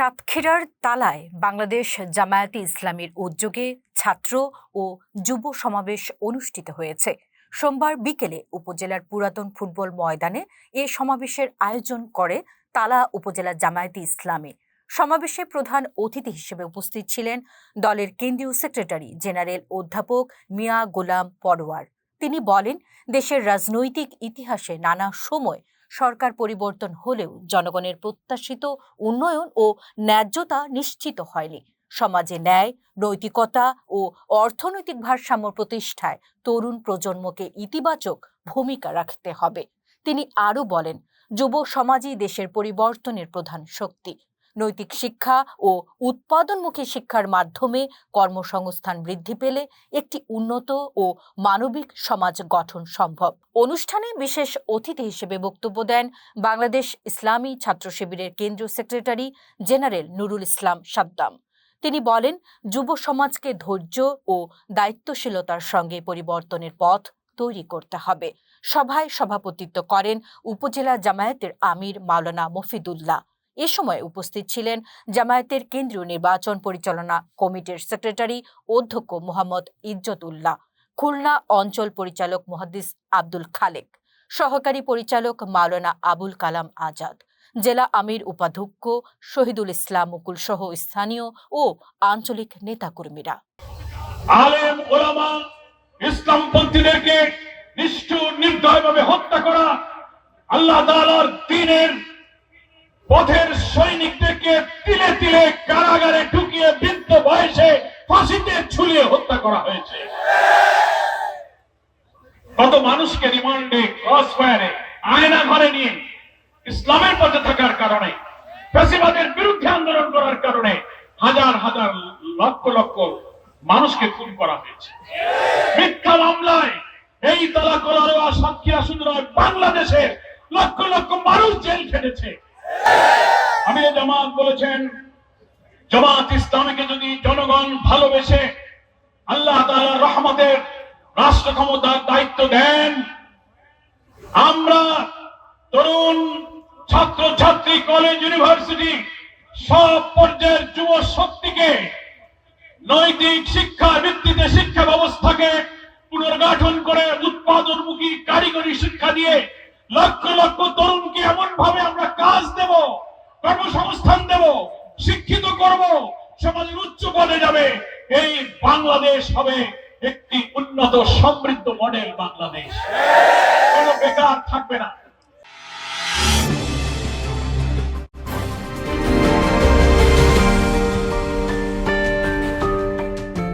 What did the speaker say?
সাতক্ষীরার তালায় বাংলাদেশ জামায়াতে ইসলামীর উদ্যোগে ছাত্র ও যুব সমাবেশ অনুষ্ঠিত হয়েছে। সোমবার বিকেলে উপজেলার পুরাতন ফুটবল ময়দানে এ সমাবেশের আয়োজন করে তালা উপজেলা জামায়াতে ইসলামী। সমাবেশে প্রধান অতিথি হিসেবে উপস্থিত ছিলেন দলের কেন্দ্রীয় সেক্রেটারি জেনারেল অধ্যাপক মিয়া গোলাম পরোয়ার। তিনি বলেন, দেশের রাজনৈতিক ইতিহাসে নানা সময় সরকার পরিবর্তন হলেও জনগণের প্রত্যাশিত উন্নয়ন ও ন্যায্যতা নিশ্চিত হয়নি। সমাজে ন্যায়, নৈতিকতা ও অর্থনৈতিক ভারসাম্য প্রতিষ্ঠায় তরুণ প্রজন্মকে ইতিবাচক ভূমিকা রাখতে হবে। তিনি আরও বলেন, যুব সমাজই দেশের পরিবর্তনের প্রধান শক্তি। নৈতিক শিক্ষা ও উৎপাদনমুখী শিক্ষার মাধ্যমে কর্মসংস্থান বৃদ্ধি পেলে একটি উন্নত ও মানবিক সমাজ গঠন সম্ভব। অনুষ্ঠানে বিশেষ অতিথি হিসেবে বক্তব্য দেন বাংলাদেশ ইসলামী ছাত্র শিবিরের কেন্দ্রীয় সেক্রেটারি জেনারেল নুরুল ইসলাম সাদ্দাম। তিনি বলেন, যুব সমাজকে ধৈর্য ও দায়িত্বশীলতার সঙ্গে পরিবর্তনের পথ তৈরি করতে হবে। সভায় সভাপতিত্ব করেন উপজেলা জামায়াতের আমির মাওলানা মফিদুল্লাহ। এ সময় উপস্থিত ছিলেন জামায়াতের কেন্দ্রীয় নির্বাচন পরিচালনা কমিটির সেক্রেটারি অধ্যক্ষ মোহাম্মদ ইজ্জত উল্লাহ খুলনা অঞ্চল পরিচালক মুহাদ্দিস আব্দুল খালেক, সহকারী পরিচালক মাওলানা আবুল কালাম আজাদ, জেলা আমির উপাধ্যক্ষ শহীদুল ইসলাম মুকুল সহ স্থানীয় ও আঞ্চলিক নেতাকর্মীরা। ইসলামপন্থীদেরকে নিষ্ঠুর, নির্দয়ভাবে হত্যা করা আল্লাহ পথের সৈনিকদেরকে তিলে তিলে কারাগারে ঢুকিয়ে বৃদ্ধ বয়সে ফাঁসিতে ঝুলিয়ে হত্যা করা হয়েছে। কত মানুষকে রিমান্ডে ক্রস ফায়ারে আয়না ঘরে নিয়ে ইসলামের পথে থাকার কারণে, ফ্যাসিবাদের বিরুদ্ধে আন্দোলন করার কারণে হাজার হাজার লক্ষ লক্ষ মানুষকে খুন করা হয়েছে। মিথ্যা মামলায় এই তালা কলারোয়া সাতক্ষীরা সুন্দর বাংলাদেশে লক্ষ লক্ষ মানুষ জেল খেটেছে। আমি জামাত বলেছেন, জামাত ইসলামীকে যদি জনগণ ভালোবেসে আল্লাহ তাআলা রহমতের রাষ্ট্র ক্ষমতার দায়িত্ব দেন, আমরা তরুণ ছাত্র ছাত্রী কলেজ ইউনিভার্সিটি সব পর্যায়ের যুব শক্তিকে নৈতিক শিক্ষার ভিত্তিতে শিক্ষা ব্যবস্থাকে পুনর্গঠন করে উৎপাদনমুখী কারিগরি শিক্ষা দিয়ে লক্ষ লক্ষ তরুণকে সমাজের উচ্চ পদে যাবে। এই বাংলাদেশ হবে একটি উন্নত সমৃদ্ধ মডেল বাংলাদেশ। কোনো বেকার থাকবে না।